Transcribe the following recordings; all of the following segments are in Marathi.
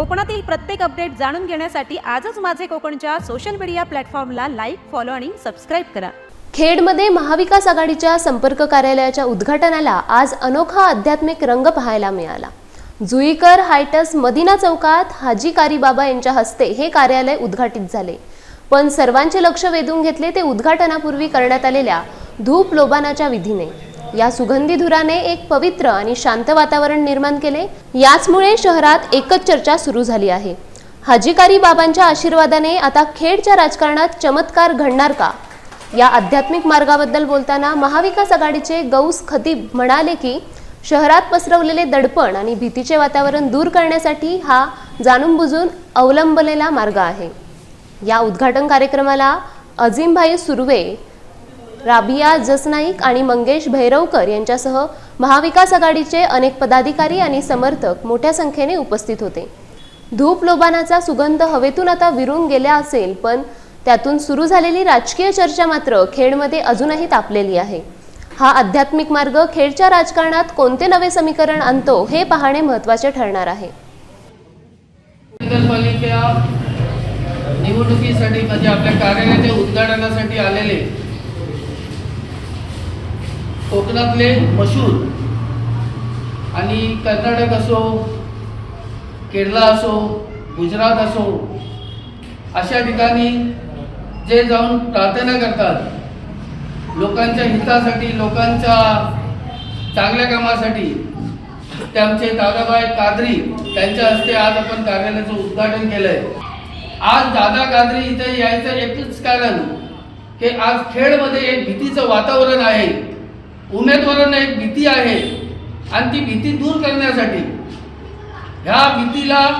कोकणातील प्रत्येक अपडेट जाणून घेण्यासाठी आजच माझे कोकणच्या सोशल मीडिया प्लॅटफॉर्मला लाईक फॉलो आणि सबस्क्राईब करा. खेडमध्ये महाविकास आघाडीच्या संपर्क कार्यालयाच्या उद्घाटनाला आज अनोखा आध्यात्मिक रंग पाहायला मिळाला. जुईकर हायटस मदिना चौकात हाजी कारी बाबा यांच्या हस्ते हे कार्यालय उद्घाटित झाले. पण सर्वांचे लक्ष वेधून घेतले ते उद्घाटनापूर्वी करण्यात आलेल्या धूप लोबानाच्या विधीने. या सुगंधी धुराने एक पवित्र आणि शांत वातावरण निर्माण केले. याचमुळे शहरात एकच चर्चा सुरू झाली आहे. हाजीकारी बाबांच्या आशीर्वादाने आता खेडच्या राजकारणात चमत्कार घडणार का? या आध्यात्मिक मार्गाबद्दल बोलताना महाविकास आघाडीचे गौस खतीब म्हणाले की शहरात पसरवलेले दडपण आणि भीतीचे वातावरण दूर करण्यासाठी हा जाणून बुजून अवलंबलेला मार्ग आहे. या उद्घाटन कार्यक्रमाला अजिमभाई सुर्वे राबिया जसनाईक आणि मंगेश भैरवकर यांच्यासह महाविकास आघाडीचे अनेक पदाधिकारी आणि समर्थक मोठ्या संख्येने उपस्थित होते. धूप लोबानाचा सुगंध हवेतून आता विरून गेला असेल पण त्यातून सुरू झालेली राजकीय चर्चा मात्र खेडमध्ये अजूनही तापलेली आहे. हा आध्यात्मिक मार्ग खेडच्या राजकारणात कोणते नवे समीकरण आणतो हे पाहणे महत्त्वाचे ठरणार आहे. निवडणुकीसाठी म्हणजे आपल्या कार्यालयाच्या उद्घाटनासाठी आलेले कोकणातले मशहूर आणि कर्नाटक असो केरला असो गुजरात असो अशा ठिकाणी जे जाऊन प्रार्थना करतात लोकांच्या हितासाठी लोकांच्या चांगल्या कामासाठी ते आमचे दादाबाई कादरी त्यांच्या हस्ते आज आपण कार्यालयाचं उद्घाटन केलंय. आज दादा कादरी इथे यायचं एकच कारण की आज खेडमध्ये एक भीतीचं वातावरण आहे. उमेदवारांना एक भीती आहे आणि ती भीती दूर करण्यासाठी ह्या भीतीला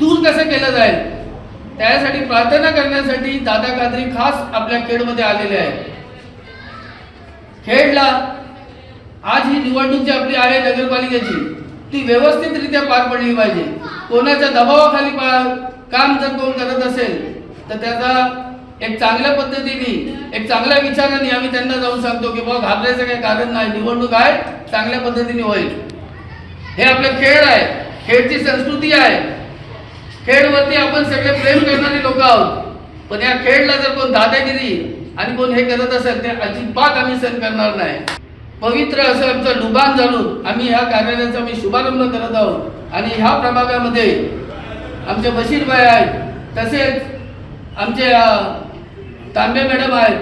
दूर कसं केलं जाईल? त्यासाठी प्रार्थना करण्यासाठी दादा कादरी खास आपल्या खेडमध्ये आलेले आहेत. खेडला आज ही निवडणूक जी आपली आहे नगरपालिकेची ती व्यवस्थितरित्या पार पडली पाहिजे. कोणाच्या दबावाखाली पा- काम जर कोण करत असेल तर त्याचा एक चांगल्या पद्धतीने एक चांगल्या विचाराने आम्ही त्यांना जाऊन सांगतो की बाबा घाबरायचं काही कारण नाही. निवडणूक आहे चांगल्या पद्धतीने होईल. हे आपलं खेळ आहे. खेळची संस्कृती आहे. खेळवरती आपण सगळे प्रेम करणारे लोक आहोत. पण या खेळला जर कोण दादागिरी आणि कोण हे करत असेल ते अजिबात आम्ही सहन करणार नाही. पवित्र असं आमचं लुबान जाणून आम्ही ह्या कार्यालयाचा आम्ही शुभारंभ करत आहोत. आणि ह्या प्रभागामध्ये आमचे बशीरबाई आहेत. तसेच आमचे तांबे मॅडम आहेत.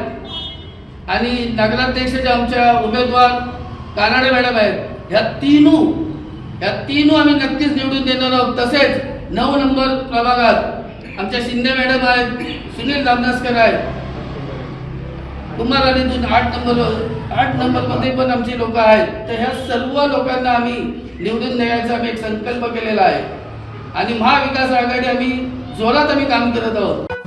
आणि नगराध्यक्षाच्या आमच्या उमेदवार कानाडे मॅडम आहेत ह्या तीनू ह्या तीनू आम्ही नक्कीच निवडून देणार आहोत. तसेच नऊ नंबर प्रभागात आमच्या शिंदे मॅडम आहेत सुनील दामदासकर आहेत. कुमार अलीतून आठ नंबर आठ नंबरमध्ये पण आमची लोक आहेत. तर ह्या सर्व लोकांना आम्ही निवडून द्यायचा आम्ही एक संकल्प केलेला आहे. आणि महाविकास आघाडी आम्ही जोरात आम्ही काम करत आहोत.